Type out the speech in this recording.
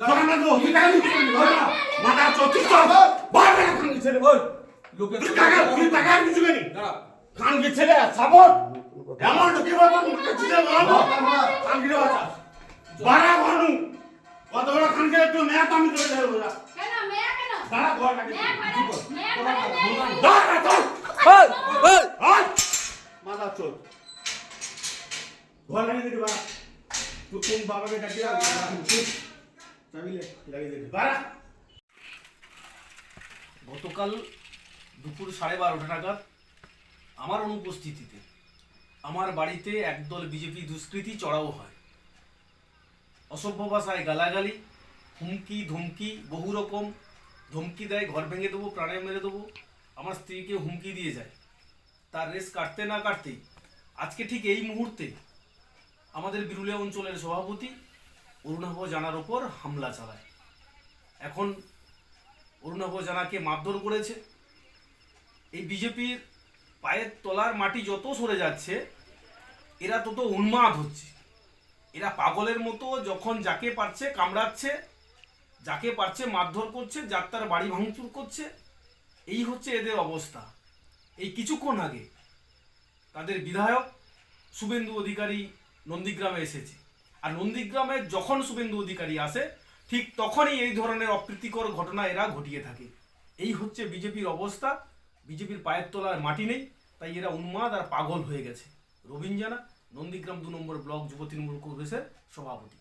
মাথা বেলা? খান ছেলে? সাপোর্ট। এমন ঢুকে বাবা ছেলে বলব? খান কি বাচ্চা বারা ঘনু কত বড় খান কে একটু মেয়া তো আমি চলে যাব দাঁড়া ঘর নেই। দাঁড়া চল। মাথা চোদ ঘর লাগিয়ে দিবি বা তুই কোন বাবাকে ডাকি চাবিলে লাগিয়ে দিবি বারা গতকাল দুপুর সাড়ে বারোটা নাগাদ আমার অনুপস্থিতিতে আমার বাড়িতে একদল বিজেপি দুষ্কৃতী চড়াও হয়। অসভ্য ভাষায় গালাগালি, হুমকি, ধমকি, বহু রকম ধমকি দেয়, ঘর ভেঙে দেবো, প্রাণে মেরে দেবো, আমার স্ত্রীকে হুমকি দিয়ে যায়। তার রেস কাটতে না কাটতেই আজকে ঠিক এই মুহূর্তে আমাদের বিরুলিয়া অঞ্চলের সভাপতি অরুণাভ জানার ওপর হামলা চালায়। এখন অরুণাভ জানাকে মারধর করেছে। এই বিজেপির পায়ের তলার মাটি যত সরে যাচ্ছে, এরা তত উন্মাদ হচ্ছে। এরা পাগলের মতো যখন যাকে পারছে কামড়াচ্ছে, যাকে পারছে মারধর করছে, যার তার বাড়ি ভাঙচুর করছে, এই হচ্ছে এদের অবস্থা। এই কিছুক্ষণ আগে তাদের বিধায়ক শুভেন্দু অধিকারী নন্দীগ্রামে এসেছে। আর নন্দীগ্রামে যখন শুভেন্দু অধিকারী আসে, ঠিক তখনই এই ধরনের অপ্রীতিকর ঘটনা এরা ঘটিয়ে থাকে। এই হচ্ছে বিজেপির অবস্থা। বিজেপির পায়ের তলার মাটি নেই, তাই এরা উন্মাদ আর পাগল হয়ে গেছে। রবীন জানা নন্দীগ্রাম দু নম্বর ব্লক যুব তৃণমূল কংগ্রেসের সভাপতি।